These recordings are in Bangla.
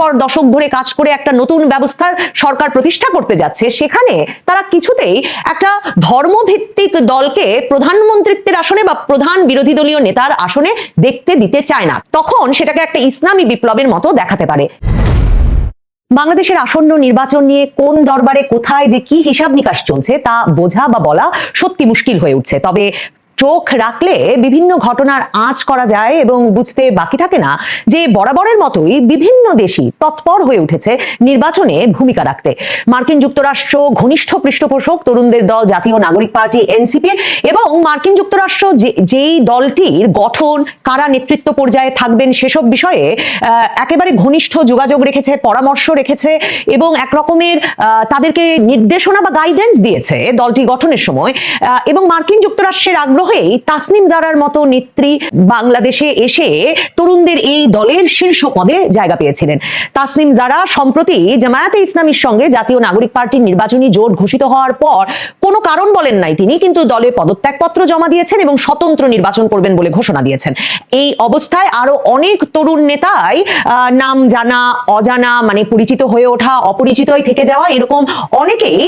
পর দশক ধরে কাজ করে একটা নতুন ব্যবস্থার সরকার প্রতিষ্ঠা করতে যাচ্ছে, সেখানে তারা কিছুতেই একটা ধর্মভিত্তিক দলকে প্রধানমন্ত্রিত্বের আসনে বা প্রধান বিরোধী দলীয় নেতার আসনে দেখতে দিতে চায় না। তখন সেটাকে একটা ইসলামী বিপ্লবের মতো দেখাতে পারে। বাংলাদেশের আসন্ন নির্বাচন নিয়ে কোন দরবারে কোথায় যে কি হিসাব নিকাশ চলছে তা বোঝা বা বলা সত্যি মুশকিল হয়ে উঠছে। তবে চোখ রাখলে বিভিন্ন ঘটনার আঁচ করা যায় এবং বুঝতে বাকি থাকে না যে বরাবরের মতোই বিভিন্ন দেশই তৎপর হয়ে উঠেছে নির্বাচনে ভূমিকা রাখতে। মার্কিন যুক্তরাষ্ট্র ঘনিষ্ঠ পৃষ্ঠপোষক তরুণদের দল, জাতীয় নাগরিক পার্টি, এনসিপি এবং মার্কিন যুক্তরাষ্ট্র যেই দলটির গঠন, কারা নেতৃত্ব পর্যায়ে থাকবেন সেসব বিষয়ে একেবারে ঘনিষ্ঠ যোগাযোগ রেখেছে, পরামর্শ রেখেছে এবং এক রকমের তাদেরকে নির্দেশনা বা গাইডেন্স দিয়েছে দলটি গঠনের সময়। এবং মার্কিন যুক্তরাষ্ট্রের আগ্রহেই তাসনিম জারার মতো নেত্রী বাংলাদেশে এসে তরুণদের এই দলের শীর্ষ পদে জায়গা পেয়েছিলেন। তাসনিম জারা সম্প্রতি জামায়াতে ইসলামীর সঙ্গে জাতীয় নাগরিক পার্টির নির্বাচনী জোট ঘোষিত হওয়ার পর কোনো কারণ বলেন নাই তিনি, কিন্তু দলে পদত্যাগপত্র জমা দিয়েছেন এবং স্বতন্ত্র নির্বাচন করবেন বলে ঘোষণা দিয়েছেন। এই অবস্থায় আরও অনেক তরুণ নেতাই নাম জানা, অজানা মানে পরিচিত হয়ে ওঠা, অপরিচিতই থেকে যাওয়া এরকম অনেকেই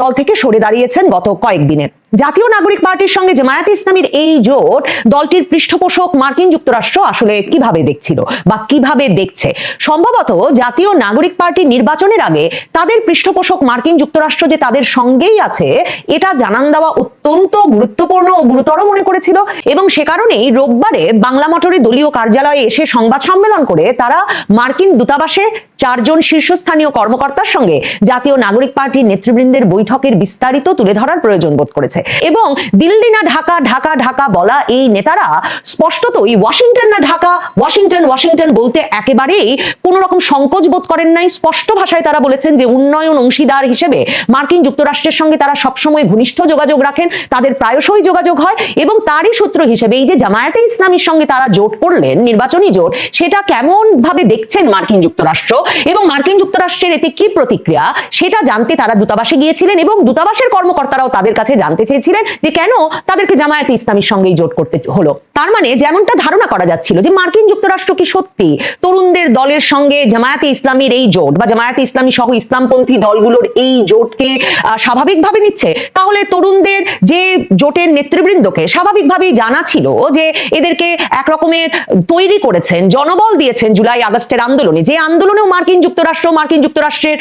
দল থেকে সরে দাঁড়িয়েছেন গত কয়েকদিনে। জাতীয় নাগরিক পার্টির সঙ্গে জামায়াতে ইসলামীর এই জোট দলটির পৃষ্ঠপোষক মার্কিন যুক্তরাষ্ট্র আসলে কীভাবে দেখছিল বা কীভাবে দেখছে? সম্ভবত জাতীয় নাগরিক পার্টির নির্বাচনের আগে তাদের পৃষ্ঠপোষক মার্কিন যুক্তরাষ্ট্র যে তাদের সঙ্গেই আছে, এটা জানান দেওয়া অত্যন্ত গুরুত্বপূর্ণ ও গুরুতর মনে করেছিল এবং সে কারণেই রোববারে বাংলা মোটরে দলীয় কার্যালয়ে এসে সংবাদ সম্মেলন করে তারা মার্কিন দূতাবাসে চারজন শীর্ষস্থানীয় কর্মকর্তার সঙ্গে জাতীয় নাগরিক পার্টির নেতৃবৃন্দের বৈঠকের বিস্তারিত তুলে ধরার প্রয়োজন বোধ করেছে। এবং দিল্লি না ঢাকা ঢাকা ঢাকা বলা এই নেতারা স্পষ্টতই ওয়াশিংটন না ঢাকা, ওয়াশিংটন ওয়াশিংটন বলতে একেবারেই কোনো রকম সংকোচ বোধ করেন নাই। স্পষ্ট ভাষায় তারা বলেছেন যে উন্নয়ন অংশীদার হিসেবে মার্কিন যুক্তরাষ্ট্রের সঙ্গে তারা সবসময় ঘনিষ্ঠ যোগাযোগ রাখেন, তাদের প্রায়শই যোগাযোগ হয় এবং তারই সূত্র হিসেবে এই যে জামায়াতে ইসলামীর সঙ্গে তারা জোট করলেন, নির্বাচনী জোট, সেটা কেমন ভাবে দেখছেন মার্কিন যুক্তরাষ্ট্র এবং মার্কিন যুক্তরাষ্ট্রের এতে কি প্রতিক্রিয়া, সেটা জানতে তারা দূতাবাসে গিয়েছিলেন এবং দূতাবাসের কর্মকর্তারাও তাদের কাছে জানতে চেয়েছিলেন যে কেন তাদেরকে জামায়াতে ইসলামীর সঙ্গেই জোট করতে হলো। তার মানে যেমনটা ধারণা করা যাচ্ছিল যে মার্কিন যুক্তরাষ্ট্র কি সত্যি তরুণদের দলের সঙ্গে জামায়াতে ইসলামীর এই জোট বা জামায়াতে ইসলামী সহ ইসলামপন্থী দলগুলোর এই জোটকে স্বাভাবিকভাবে নিচ্ছে? তাহলে তরুণদের যে জোটের নেতৃবৃন্দকে স্বাভাবিকভাবেই জানা ছিল যে এদেরকে এক রকমের তৈরি করেছেন, জনবল দিয়েছেন জুলাই আগস্টের আন্দোলনে। যে আন্দোলনেও মার্কিন যুক্তরাষ্ট্র, মার্কিন যুক্তরাষ্ট্রের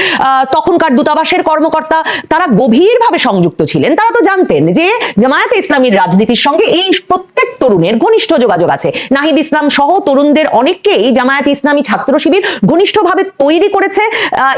তখনকার দূতাবাসের কর্মকর্তা, তারা গভীরভাবে সংযুক্ত ছিলেন। তারা তো জানতেন যে জামায়াতে ইসলামীর রাজনীতির সঙ্গে এই প্রত্যেক তরুণের ঘনিষ্ঠ যোগাযোগ আছে। নাহিদ ইসলাম সহ তরুণদের অনেককেই জামায়াতে ইসলামী ছাত্র শিবির ঘনিষ্ঠভাবে তৈরি করেছে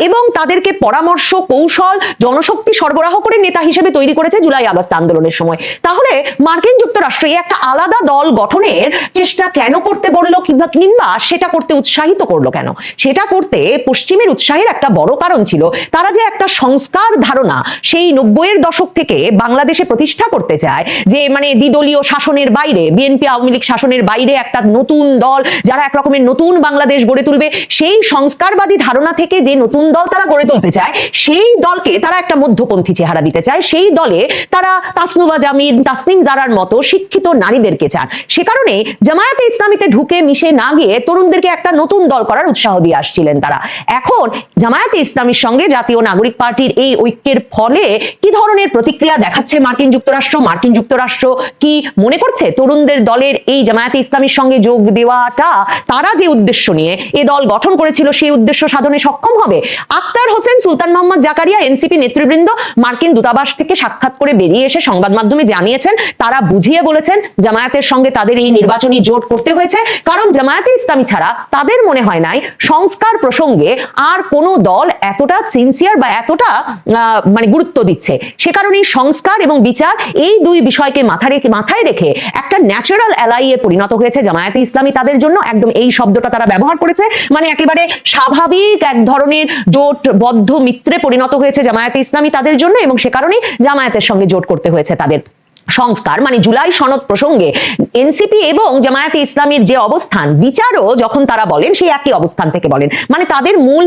এবং তাদেরকে পরামর্শ, কৌশল, জনশক্তি সরবরাহ করে নেতা হিসেবে তৈরি করেছে জুলাই আগস্ট আন্দোলনের সময়। তাহলে মার্কিন যুক্তরাষ্ট্র এই একটা আলাদা দল গঠনের চেষ্টা কেন করতে বলল কিংবা কিংবা সেটা করতে উৎসাহিত করল কেন? সেটা করতে পশ্চিমের উৎসাহের একটা বড় কারণ ছিল। তারা যে একটা সংস্কার ধারণা সেই নব্বইয়ের দশক থেকে বাংলাদেশে প্রতিষ্ঠা করতে চায়, যে মানে দ্বিদলীয় শাসনের বাইরে, বিএনপি আওয়ামী লীগ শাসনের বাইরে একটা নতুন দল যারা এক রকমের নতুন বাংলাদেশ গড়ে তুলবে, সেই সংস্কারবাদী ধারণা থেকে যে নতুন দল তারা গড়ে তুলতে চায়, সেই দলকে তারা একটা মধ্যপন্থী চেহারা দিতে চায়, সেই দলে তারা তাসনুবা জামিন, তাসনিম জারার মতো শিক্ষিত নারীদেরকে চান। সে কারণে জামায়াতে ইসলামীতে ঢুকে মিশে না গিয়ে তরুণদেরকে একটা নতুন দল করার উৎসাহ দিয়ে আসছিলেন তারা। এখন জামায়াতে ইসলামীর সঙ্গে জাতীয় নাগরিক পার্টির এই ঐক্যের ফলে কি ধরনের প্রতিক্রিয়া দেখাচ্ছে মার্কিন যুক্তরাষ্ট্র মার্কিন যুক্তরাষ্ট্র কি মনে করছে? তরুণদের দলের এই জামায়াতে ইসলামীর সঙ্গে যোগ দেওয়াটা তারা যে উদ্দেশ্য নিয়ে এ দল গঠন করেছিল, সেই উদ্দেশ্য সাধনে সক্ষম হবে? আক্তার হোসেন, সুলতান মোহাম্মদ জাকারিয়া, এনসিপি নেতৃবৃন্দ মার্কিন দূতাবাস থেকে সাক্ষাৎ করে বেরিয়ে এসে সংবাদ মাধ্যমে জানিয়েছেন, তারা বুঝিয়ে বলেছেন জামায়াতের সঙ্গে তাদের এই নির্বাচনী জোট করতে হয়েছে। কারণ জামায়াতে ইসলামী ছাড়া তাদের মনে হয় নাই সংস্কার প্রসঙ্গে আর কোনো দল এতটা সিনসিয়ার বা এতটা মানে গুরুত্ব দিচ্ছে। সে কারণে সংস্কার এবং বিচার এই দুই বিষয়কে মাথা রেখে মাথায় রেখে একটা ন্যাচারাল অ্যালাইয়ে পরিণত হয়েছে জামায়াতে ইসলামী তাদের জন্য। একদম এই শব্দটা তারা ব্যবহার করেছে। মানে একেবারে স্বাভাবিক এক ধরনের জোট বদ্ধ মিত্রে পরিণত হয়েছে জামায়াতে ইসলামী তাদের জন্য এবং সে কারণেই জামায়াতের সঙ্গে জোট করতে হয়েছে তাদের। সংস্কার মানে জুলাই সনদ প্রসঙ্গে এনসিপি এবং জামায়াতে ইসলামের যে অবস্থান, বিচারও যখন তারা বলেন, সেই একই অবস্থান থেকে বলেন। মানে তাদের মূল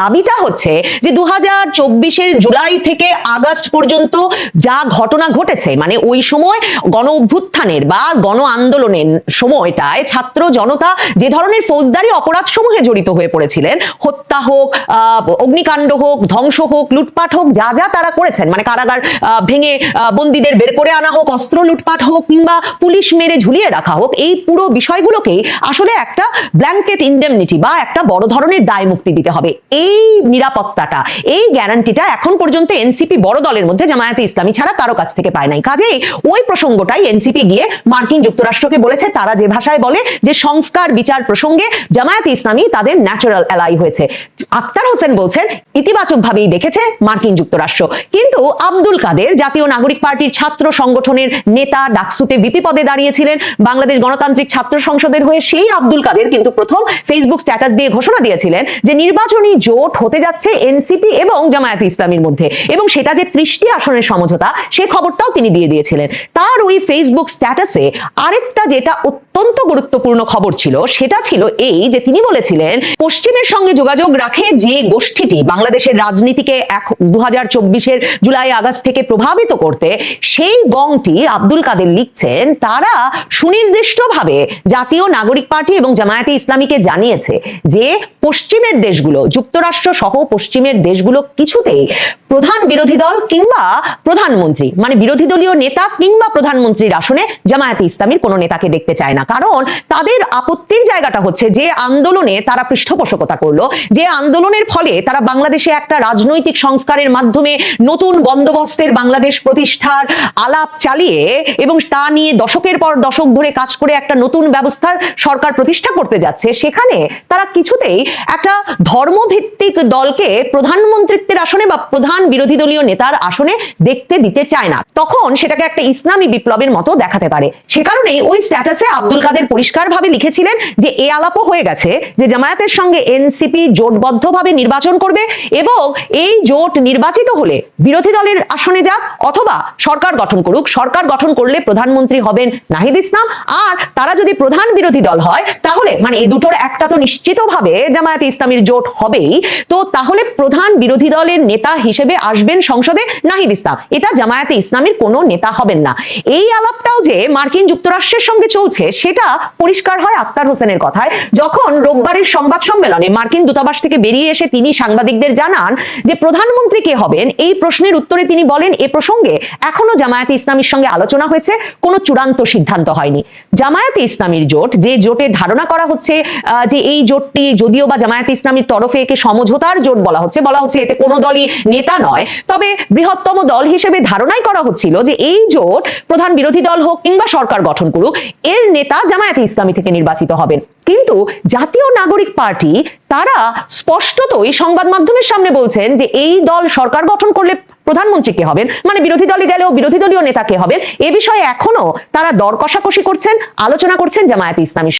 দাবিটা হচ্ছে যে দু হাজার জুলাই থেকে আগস্ট পর্যন্ত যা ঘটনা ঘটেছে মানে ওই সময় গণ অভ্যুত্থানের বা গণ আন্দোলনের সময়টায় ছাত্র জনতা যে ধরনের ফৌজদারি অপরাধ সমূহে জড়িত হয়ে পড়েছিলেন, হত্যা হোক অগ্নিকাণ্ড হোক, ধ্বংস হোক, লুটপাট হোক, যা যা তারা করেছেন মানে কারাগার ভেঙে বন্দীদের বের করে আনা হোক অস্ত্র লুটপাট হোক কিংবা পুলিশ মেরে ঝুলিয়ে রাখা হোক, এই পুরো বিষয়গুলোকেই আসলে একটা ব্ল্যাঙ্কেট ইন্ডেমনিটি বা একটা বড় ধরনের দায় মুক্তি দিতে হবে। এই নিরাপত্তাটা, এই গ্যারান্টিটা এখন পর্যন্ত এনসিপি বড় দলের মধ্যে জামায়াতে ইসলামী ছাড়া কারও কাছ থেকে পায় নাই। কাজেই ওই প্রসঙ্গটাই এনসিপি গিয়ে মার্কিন যুক্তরাষ্ট্রকে বলেছে, তারা যে ভাষায় বলে যে সংস্কার বিচার প্রসঙ্গে জামায়াতে ইসলামী তাদের ন্যাচারাল অ্যালাই হয়েছে। আক্তার হোসেন বলছেন ইতিবাচক ভাবেই দেখেছে মার্কিন যুক্তরাষ্ট্র। কিন্তু আব্দুল কাদের জাতীয় নাগরিক পার্টির ছাত্র সংগঠনের নেতা ডাকসুতে ভিপি পদে দাঁড়িয়েছিলেন। বাংলাদেশ গণতান্ত্রিক ছাত্র সংসদের হয়ে সেই আব্দুল কাদের কিন্তু প্রথম ফেসবুক স্ট্যাটাস দিয়ে ঘোষণা দিয়েছিলেন যে নির্বাচনী জোট হতে যাচ্ছে এনসিপি এবং জামায়াতে ইসলামীর মধ্যে এবং সেটা যে ত্রিশটি আসনের সমঝোতা, সে খবরটাও তিনি দিয়ে দিয়েছিলেন। তার ওই ফেসবুক স্ট্যাটাসে আরেকটা যেটা অত্যন্ত গুরুত্বপূর্ণ খবর ছিল, সেটা ছিল এই যে তিনি বলেছিলেন, পশ্চিমের সঙ্গে যোগাযোগ রাখে যে গোষ্ঠীটি বাংলাদেশের রাজনীতিকে এক দু হাজার জুলাই আগস্ট থেকে প্রভাবিত করতে, সেই গংটি আব্দুল কাদের লিখছেন, তারা সুনির্দিষ্টভাবে জাতীয় নাগরিক পার্টি এবং জামায়াতে ইসলামীকে জানিয়েছে যে পশ্চিমের দেশগুলো, যুক্তরাষ্ট্র সহ পশ্চিমের দেশগুলো কিছুতেই প্রধান বিরোধী দল কিংবা প্রধানমন্ত্রী মানে বিরোধী দলীয় নেতা কিংবা প্রধানমন্ত্রীর আসনে জামায়াতে ইসলামীর কোনো নেতাকে দেখতে চায় না। কারণ তাদের আপত্তির জায়গাটা হচ্ছে যে আন্দোলনে তারা পৃষ্ঠপোষকতা করল, যে আন্দোলনের ফলে তারা বাংলাদেশে একটা রাজনৈতিক সংস্কারের মাধ্যমে নতুন বন্দোবস্তের বাংলাদেশ প্রতিষ্ঠার আলাপ চালিয়ে এবং তা নিয়ে দশকের পর দশক ধরে কাজ করে একটা নতুন ব্যবস্থার সরকার প্রতিষ্ঠা করতে যাচ্ছে, সেখানে তারা কিছুতেই একটা ধর্মভিত্তিক দলকে প্রধানমন্ত্রিত্বের আসনে বা প্রধান বিরোধী দলীয় নেতার আসনে দেখতে দিতে চায় না। তখন সেটাকে একটা ইসলামী বিপ্লবের মতো দেখাতে পারে। সে কারণেই ওই স্ট্যাটাসে আব্দুল কাদের পরিষ্কারভাবে লিখেছিলেন যে, এ আলাপও হয়ে গেছে যে জামায়াতের সঙ্গে এনসিপি জোটবদ্ধভাবে নির্বাচন করবে এবং এই জোট নির্বাচিত হলে বিরোধী দলের আসনে যাক অথবা সরকার গঠন করুক সরকার গঠন করলে প্রধানমন্ত্রী হবেন নাহিদ ইসলাম। আর তারা যদি প্রধান বিরোধী দল হয়, তাহলে মানে এই দুটোর একটা তো নিশ্চিতভাবে জামায়াতে ইসলামীর জোট হবেই। তো তাহলে প্রধান বিরোধী দলের নেতা হিসেবে আসবেন সংসদে নাহিদ ইসলাম। এটা জামায়াতে ইসলামীর কোনো নেতা হবেন না। এই আলাপটাও যে মার্কিন যুক্তরাষ্ট্রের সঙ্গে চলছে, সেটা পরিষ্কার হয় আক্তার হোসেনের কথায়। যখন রোববারের সংবাদ সম্মেলনে মার্কিন দূতাবাস থেকে বেরিয়ে এসে তিনি সাংবাদিকদের জানান যে প্রধানমন্ত্রী কে হবেন, এই প্রশ্নের উত্তরে তিনি বলেন, এ প্রসঙ্গে এখনও জামায়াতে ইসলামীর সঙ্গে আলোচনা হয়েছে, কোনো চূড়ান্ত সিদ্ধান্ত হয়নি। জামায়াতে ইসলামীর জোট, যে জোটে ধারণা করা হচ্ছে যে এই জোটটি যদিও বা জামায়াতে ইসলামীর তরফে একে সমঝোতার জোট বলা হচ্ছে বলা হচ্ছে এতে কোনো দলই নেতা নয়, তবে বৃহত্তম দল হিসেবে ধারণাই করা হচ্ছিল যে এই জোট প্রধান বিরোধী দল হোক কিংবা সরকার গঠন করুক, এর নেতা জামায়াতে ইসলামী থেকে নির্বাচিত হবেন। কিন্তু জাতীয় নাগরিক পার্টি, তারা স্পষ্টতই সংবাদ মাধ্যমের সামনে বলছেন যে এই দল সরকার গঠন করলে প্রধানমন্ত্রী কে হবেন? মানে বিরোধী দলে গেলেও বিরোধী দলীয় নেতা কে হবেন? এ বিষয়ে এখনও তারা দর কষাকষি করছেন, আলোচনা করছেন জামায়াতে ইসলামী